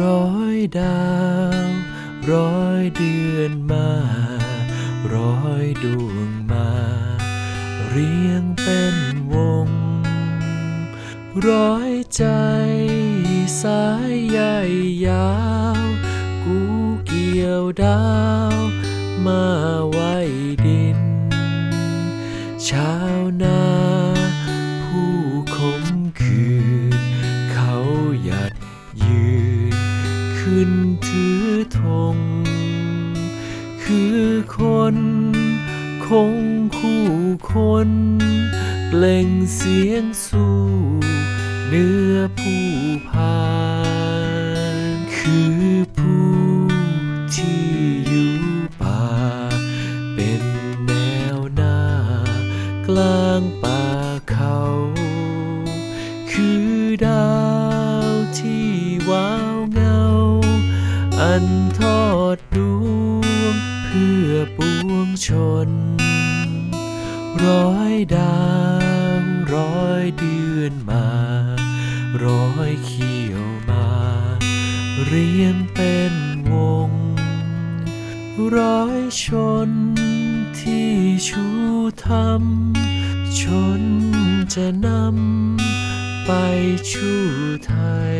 ร้อยดาว ร้อยเดือนมา ร้อยดวงมา เรียงเป็นวง ร้อยใจ สายใหญ่ยาว กูเกี่ยวดาว มาไว้ดิน ชาวนา ถือธงคือคน คงคู่คน เปล่งเสียงสู้เนื้อผู้พานคือผู้ที่อยู่ป่า เป็นแนวหน้ากลางป่าเขา คือดาวที่ว้าว อันทอดดวง เพื่อปวงชน ร้อยดาวร้อยเดือนมา ร้อยเขียวมา เรียงเป็นวง ร้อยชนที่ชูธรรม ชนจะนำไปชูไทย